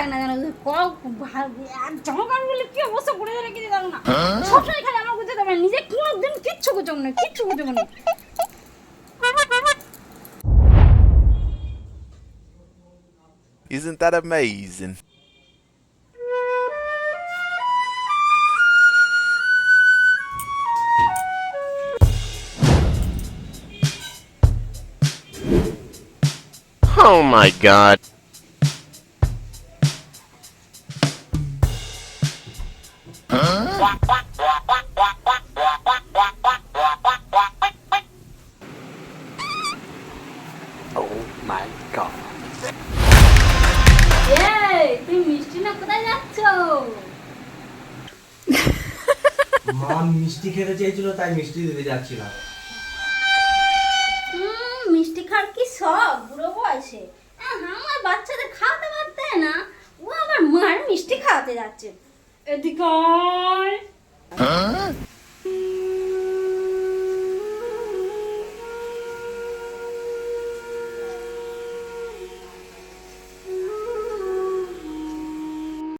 লাগে না জানো ক- ভা- আর জামা কাপড়গুলো কি অবস্থা করে রেখে দিয়ে জানো না সবসময় খালি আমার গুছাতে পারে নিজে কোনোদিন কিচ্ছু গুছাবো না কিচ্ছু গুছাবো না Isn't that amazing? Oh my god. Oh my god. এই তুমি মিষ্টি না কোথায় যাচ্ছ মা মিষ্টি খেতে চেয়েছিল তাই মিষ্টি দিতে যাচ্ছিলাম হুম মিষ্টি খাওয়ার কি সব বুড়ো বয়সে আমার বাচ্চাদের খাওয়াতে পারতে না ও আমার মার মিষ্টি খাওয়াতে যাচ্ছে এদিকে।